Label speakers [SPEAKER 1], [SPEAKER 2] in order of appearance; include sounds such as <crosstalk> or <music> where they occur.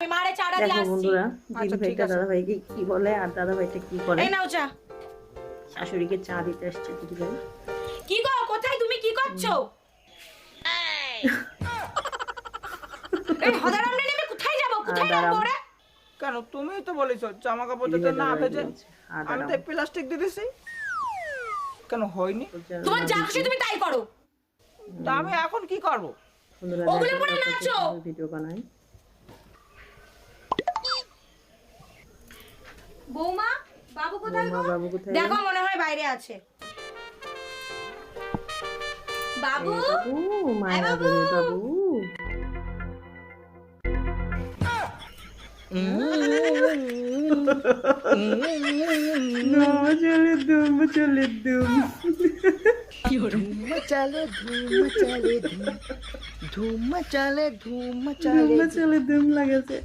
[SPEAKER 1] দেখো বন্ধুরা
[SPEAKER 2] আচ্ছা,
[SPEAKER 1] দিদি ভাইটা দাদা ভাইকে কি বলে আর দাদা ভাইটা কি করে
[SPEAKER 3] নাও চা।
[SPEAKER 1] শাশুড়িকে চা দিতে আসছে দিদি ভাই।
[SPEAKER 3] কি গো কোথায়? তুমি কি করছ? <laughs> এই হদারাম নেমে কোথায় যাব? কোথায়
[SPEAKER 1] আদারাম।
[SPEAKER 3] রে
[SPEAKER 2] কেন তুমিই তো বলেছ জামা কাপড় যাতে না ভেজে। আমি তো প্লাস্টিক দিয়ে দিছি। কেন হয়নি?
[SPEAKER 3] তোমার যা খুশি তুমি তাই করো।
[SPEAKER 2] তা আমি এখন কি করব?
[SPEAKER 3] ওগুলো পরে নাচো।
[SPEAKER 1] ভিডিও বানায়।
[SPEAKER 3] বৌমা বাবু কোথায় গো?
[SPEAKER 1] বাবু কোথায়
[SPEAKER 3] দেখো মনে হয় বাইরে আছে। বাবু?
[SPEAKER 1] বাবু দুম চলে দুম চলে দুম।
[SPEAKER 2] ধুম চালে ধুম চালে ধুম। ধুম চালে ধুম
[SPEAKER 1] দুম চলে দুম লাগাছে।